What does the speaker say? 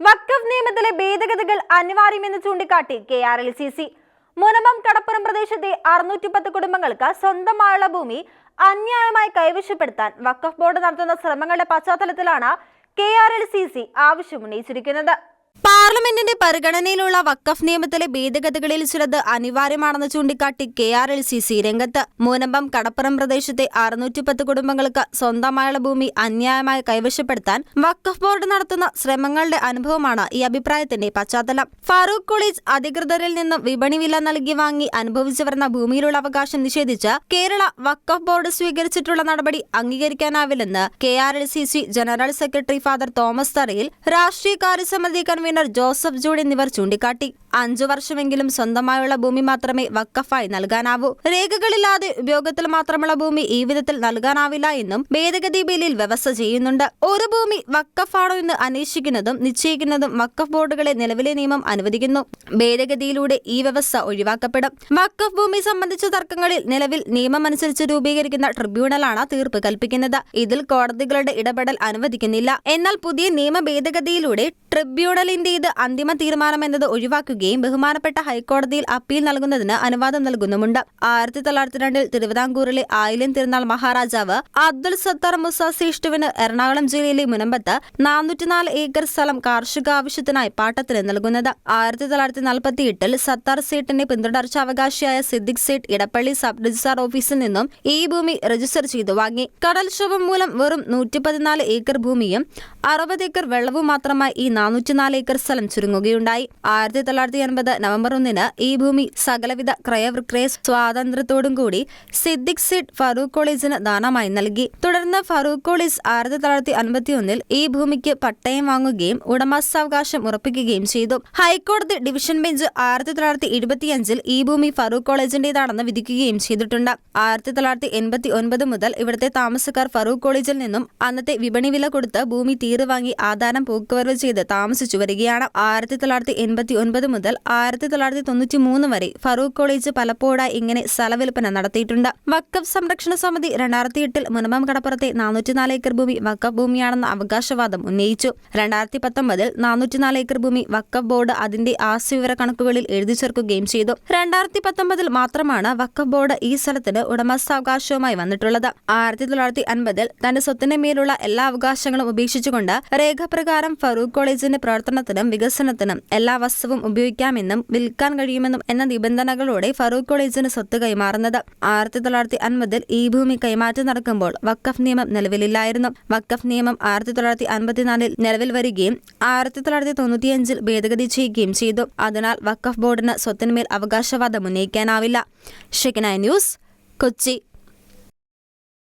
വഖഫ് നിയമത്തിലെ ഭേദഗതികൾ അനിവാര്യമെന്ന് ചൂണ്ടിക്കാട്ടി K R L C C. മുനമം കടപ്പുറം പ്രദേശത്തെ അറുന്നൂറ്റി പത്ത് കുടുംബങ്ങൾക്ക് സ്വന്തമായുള്ള ഭൂമി അന്യായമായി കൈവശപ്പെടുത്താൻ വഖഫ് ബോർഡ് നടത്തുന്ന ശ്രമങ്ങളുടെ പശ്ചാത്തലത്തിലാണ് K R L C C ആവശ്യമുന്നയിച്ചിരിക്കുന്നത് പാർലമെന്റിന്റെ പരിഗണനയിലുള്ള വക്കഫ് നിയമത്തിലെ ഭേദഗതികളിൽ ചിലത് അനിവാര്യമാണെന്ന് ചൂണ്ടിക്കാട്ടി K R L C C രംഗത്ത്. മൂനമ്പം കടപ്പുറം പ്രദേശത്തെ അറുന്നൂറ്റി പത്ത് കുടുംബങ്ങൾക്ക് സ്വന്തമായുള്ള ഭൂമി അന്യായമായി കൈവശപ്പെടുത്താൻ വക്കഫ് ബോർഡ് നടത്തുന്ന ശ്രമങ്ങളുടെ അനുഭവമാണ് ഈ അഭിപ്രായത്തിന്റെ പശ്ചാത്തലം. ഫാറൂഖ് കോളേജ് അധികൃതരിൽ നിന്നും വിപണി വില നൽകി വാങ്ങി അനുഭവിച്ചു വരുന്ന ഭൂമിയിലുള്ള അവകാശം നിഷേധിച്ച് കേരള വക്കഫ് ബോർഡ് സ്വീകരിച്ചിട്ടുള്ള നടപടി അംഗീകരിക്കാനാവില്ലെന്ന് K R L C C general secretary father Thomas Tharayil രാഷ്ട്രീയ കാര്യസമിതി കൺവീനർ ജോസഫ് ജൂഡ് എന്നിവർ ചൂണ്ടിക്കാട്ടി. അഞ്ചു വർഷമെങ്കിലും സ്വന്തമായുള്ള ഭൂമി മാത്രമേ വക്കഫായി നൽകാനാവൂ. രേഖകളില്ലാതെ ഉപയോഗത്തിൽ മാത്രമുള്ള ഭൂമി ഈ വിധത്തിൽ നൽകാനാവില്ല എന്നും ഭേദഗതി ബില്ലിൽ വ്യവസ്ഥ ചെയ്യുന്നുണ്ട്. ഒരു ഭൂമി വക്കഫാണോ എന്ന് അന്വേഷിക്കുന്നതും നിശ്ചയിക്കുന്നതും വക്കഫ് ബോർഡുകളെ നിലവിലെ നിയമം അനുവദിക്കുന്നു. ഭേദഗതിയിലൂടെ ഈ വ്യവസ്ഥ ഒഴിവാക്കപ്പെടും. വക്കഫ് ഭൂമി സംബന്ധിച്ച തർക്കങ്ങളിൽ നിലവിൽ നിയമമനുസരിച്ച് രൂപീകരിക്കുന്ന ട്രിബ്യൂണലാണ് തീർപ്പ് കൽപ്പിക്കുന്നത്. ഇതിൽ കോടതികളുടെ ഇടപെടൽ അനുവദിക്കുന്നില്ല. എന്നാൽ പുതിയ നിയമ ഭേദഗതിയിലൂടെ ട്രിബ്യൂണലിന്റേത് അന്തിമ തീരുമാനമെന്നത് ഒഴിവാക്കുകയും ബഹുമാനപ്പെട്ട ഹൈക്കോടതിയിൽ അപ്പീൽ നൽകുന്നതിന് അനുവാദം നൽകുന്നുമുണ്ട്. ആയിരത്തി തൊള്ളായിരത്തി രണ്ടിൽ തിരുവിതാംകൂറിലെ ആയില്യം തിരുനാൾ മഹാരാജാവ് അബ്ദുൽ സത്താർ മുസ സിഷ്ടുവിന് എറണാകുളം ജില്ലയിലെ മുനമ്പത്ത് നാനൂറ്റിനാല് ഏക്കർ സ്ഥലം കാർഷിക ആവശ്യത്തിനായി പാട്ടത്തിന് നൽകുന്നത്. ആയിരത്തി തൊള്ളായിരത്തി നാൽപ്പത്തി എട്ടിൽ സത്താർ സേട്ടിന്റെ പിന്തുടർച്ചാവകാശിയായ Siddique seat Edappally sub registrar ഓഫീസിൽ നിന്നും ഈ ഭൂമി രജിസ്റ്റർ ചെയ്തു വാങ്ങി. കടൽക്ഷോഭം മൂലം വെറും നൂറ്റി പതിനാല് ഏക്കർ ഭൂമിയും അറുപത് ഏക്കർ വെള്ളവും മാത്രമായി ഈ നാനൂറ്റിനാല് ഏക്കർ സ്ഥലം ചുരുങ്ങുകയുണ്ടായി. ആയിരത്തി തൊള്ളായിരത്തി എൺപത് നവംബർ ഒന്നിന് ഈ ഭൂമി സകലവിധ ക്രയവിക്രയ സ്വാതന്ത്ര്യത്തോടും കൂടി സിദ്ദിഖ് സിഡ് ഫറൂഖ് കോളേജിന് ദാനമായി നൽകി. തുടർന്ന് ഫറൂഖ് കോളേജ് ആയിരത്തി തൊള്ളായിരത്തി അൻപത്തി ഒന്നിൽ ഈ ഭൂമിക്ക് പട്ടയം വാങ്ങുകയും ഉടമസ്ഥാവകാശം ഉറപ്പിക്കുകയും ചെയ്തു. ഹൈക്കോടതി ഡിവിഷൻ ബെഞ്ച് ആയിരത്തി തൊള്ളായിരത്തി ഇരുപത്തിയഞ്ചിൽ ഈ ഭൂമി ഫറൂഖ് കോളേജിന്റേതാണെന്ന് വിധിക്കുകയും ചെയ്തിട്ടുണ്ട്. ആയിരത്തി തൊള്ളായിരത്തി എൺപത്തി ഒൻപത് മുതൽ ഇവിടുത്തെ താമസക്കാർ ഫറൂഖ് കോളേജിൽ നിന്നും അന്നത്തെ വിപണി വില കൊടുത്ത് ഭൂമി തീരുവാങ്ങി ആധാരം പോക്കുവരവ് ചെയ്ത് താമസിച്ചു വരികയാണ്. ആയിരത്തി തൊള്ളായിരത്തി എൺപത്തി ഒൻപത് മുതൽ ആയിരത്തി തൊള്ളായിരത്തി തൊണ്ണൂറ്റി മൂന്ന് വരെ ഫറൂഖ് കോളേജ് പലപ്പോഴായി ഇങ്ങനെ സ്ഥലവിൽപ്പന നടത്തിയിട്ടുണ്ട്. വക്കഫ് സംരക്ഷണ സമിതി രണ്ടായിരത്തി എട്ടിൽ മുനമ്പം കടപ്പുറത്തെ നാനൂറ്റിനാല് ഏക്കർ ഭൂമി വക്കഫ് ഭൂമിയാണെന്ന അവകാശവാദം ഉന്നയിച്ചു. രണ്ടായിരത്തി പത്തൊമ്പതിൽ നാനൂറ്റിനാല് ഏക്കർ ഭൂമി വക്കഫ് ബോർഡ് അതിന്റെ ആസ്തിവിവര കണക്കുകളിൽ എഴുതി ചേർക്കുകയും ചെയ്തു. രണ്ടായിരത്തി പത്തൊമ്പതിൽ മാത്രമാണ് വക്കഫ് ബോർഡ് ഈ സ്ഥലത്തിന് ഉടമസ്ഥാവകാശവുമായി വന്നിട്ടുള്ളത്. ആയിരത്തി തൊള്ളായിരത്തി അൻപതിൽ തന്റെ സ്വത്തിന്റെ മേലുള്ള എല്ലാ അവകാശങ്ങളും ഉപേക്ഷിച്ചുകൊണ്ട് രേഖപ്രകാരം ഫറൂഖ് കോളേജിന്റെ പ്രവർത്തനത്തിനും വികസനത്തിനും എല്ലാ വസ്തുവും ഉപയോഗിക്കാമെന്നും വിൽക്കാൻ കഴിയുമെന്നും എന്ന നിബന്ധനകളോടെ ഫറൂഖ് കോളേജിന് സ്വത്ത് കൈമാറുന്നത്. ആയിരത്തി തൊള്ളായിരത്തി അൻപതിൽ ഈ ഭൂമി കൈമാറ്റം നടക്കുമ്പോൾ വക്കഫ് നിയമം നിലവിലില്ലായിരുന്നു. വക്കഫ് നിയമം ആയിരത്തി തൊള്ളായിരത്തി അൻപത്തിനാലിൽ നിലവിൽ വരികയും ആയിരത്തി തൊള്ളായിരത്തി തൊണ്ണൂറ്റിയഞ്ചിൽ ഭേദഗതി ചെയ്യുകയും ചെയ്തു. അതിനാൽ വക്കഫ് ബോർഡിന് സ്വത്തിന്മേൽ അവകാശവാദം ഉന്നയിക്കാനാവില്ല. ഷെക്കനായ ന്യൂസ് കൊച്ചി.